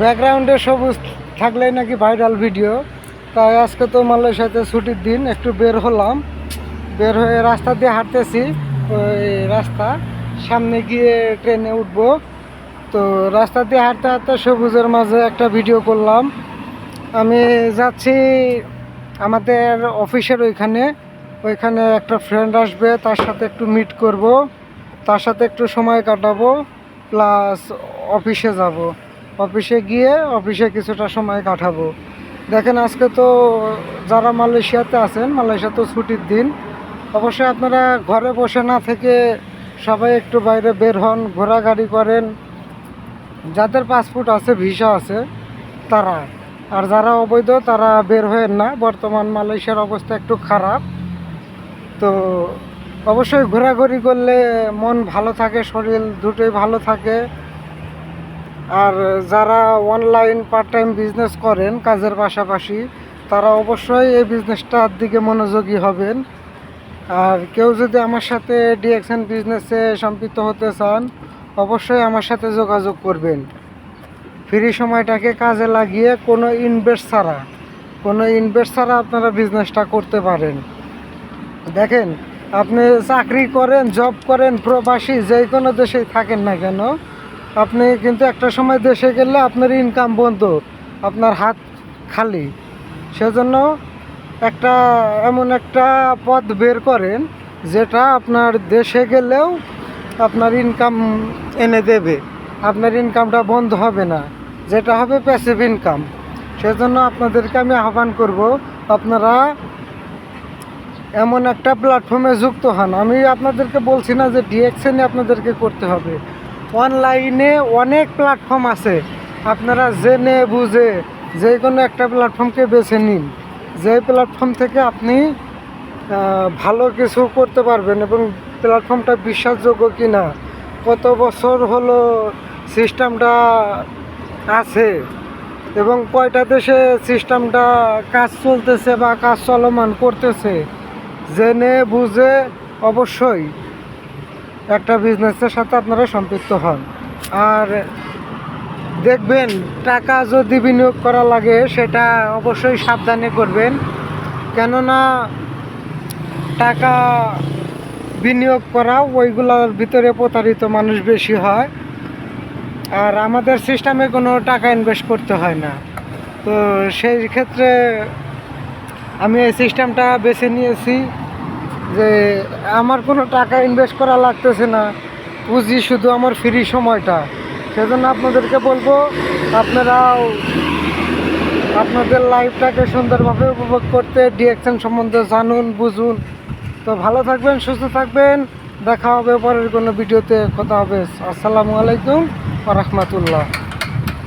ব্যাকগ্রাউন্ডে সবুজ থাকলেই নাকি ভাইরাল ভিডিও। তাই আজকে তো মালয়েশিয়াতে ছুটির দিন, একটু বের হলাম। বের হয়ে রাস্তা দিয়ে হাঁটতেছি, ওই রাস্তা সামনে গিয়ে ট্রেনে উঠবো। তো রাস্তা দিয়ে হাঁটতে হাঁটতে সবুজের মাঝে একটা ভিডিও করলাম। আমি যাচ্ছি আমাদের অফিসের ওইখানে। ওইখানে একটা ফ্রেন্ড আসবে, তার সাথে একটু মিট করব। তার সাথে একটু সময় কাটাবো প্লাস অফিসে যাব। অফিসে গিয়ে অফিসে কিছুটা সময় কাটাবো। দেখেন, আজকে তো যারা মালয়েশিয়াতে আছেন, মালয়েশিয়া তো ছুটির দিন, অবশ্যই আপনারা ঘরে বসে না থেকে সবাই একটু বাইরে বের হন ঘোরাঘুরি করেন। যাদের পাসপোর্ট আছে, ভিসা আছে, তারা। আর যারা অবৈধ, তারা বের হয়েন না। বর্তমান মালয়েশিয়ার অবস্থা একটু খারাপ। তো অবশ্যই ঘোরাঘুরি করলে মন ভালো থাকে, শরীর দুটোই ভালো থাকে। আর যারা অনলাইন পার্ট টাইম বিজনেস করেন, কাজের পাশাপাশি, তারা অবশ্যই এই বিজনেসটার দিকে মনোযোগী হবেন। আর কেউ যদি আমার সাথে ডিএক্সএন বিজনেসে সম্পৃক্ত হতে চান, অবশ্যই আমার সাথে যোগাযোগ করবেন। ফ্রি সময়টাকে কাজে লাগিয়ে কোনো ইনভেস্ট ছাড়া, কোনো ইনভেস্ট ছাড়া আপনারা বিজনেসটা করতে পারেন। দেখেন, আপনি চাকরি করেন জব করেন, প্রবাসী যে কোনো দেশেই থাকেন না কেন আপনি কিন্তু একটা সময় দেশে গেলে আপনার ইনকাম বন্ধ, আপনার হাত খালি। সেজন্য একটা এমন একটা পথ বের করেন, যেটা আপনার দেশে গেলেও আপনার ইনকাম এনে দেবে। আপনার ইনকামটা বন্ধ হবে না, যেটা হবে প্যাসিভ ইনকাম সেজন্য আপনাদেরকে আমি আহ্বান করব, আপনারা এমন একটা প্ল্যাটফর্মে যুক্ত হন। আমি আপনাদেরকে বলছি না যে ডিএক্সএনে আপনাদেরকে করতে হবে। অনলাইনে অনেক প্ল্যাটফর্ম আছে। আপনারা জেনে, বুঝে যে কোনো একটা প্ল্যাটফর্মকে বেছে নিন। যে প্ল্যাটফর্ম থেকে আপনি ভালো কিছু করতে পারবেন এবং প্ল্যাটফর্মটা বিশ্বাসযোগ্য কি না কত বছর হলো সিস্টেমটা আছে এবং কয়টা দেশে সিস্টেমটা কাজ চলতেছে বা কাজ চলমান করতেছে, জেনে, বুঝে অবশ্যই একটা বিজনেসের সাথে আপনারা সম্পৃক্ত হন। আর দেখবেন, টাকা যদি বিনিয়োগ করা লাগে, সেটা অবশ্যই সাবধানে করবেন। কেননা, টাকা বিনিয়োগ করা, ওইগুলোর ভিতরে প্রতারিত মানুষ বেশি হয়। আর আমাদের সিস্টেমে কোনো টাকা ইনভেস্ট করতে হয় না। তো সেই ক্ষেত্রে আমি এই সিস্টেমটা বেছে নিয়েছি। যে আমার কোনো টাকা ইনভেস্ট করা লাগতেছে না। পুঁজি শুধু আমার ফ্রি সময়টা। সেজন্য আপনাদেরকে বলব আপনারাও আপনাদের লাইফটাকে সুন্দরভাবে উপভোগ করতে ডিএকশন সম্বন্ধে জানুন, বুঝুন। তো ভালো থাকবেন, সুস্থ থাকবেন। দেখা হবে পরের কোনো ভিডিওতে। কথা হবে আসসালামু আলাইকুম রহমতুল্লাহ।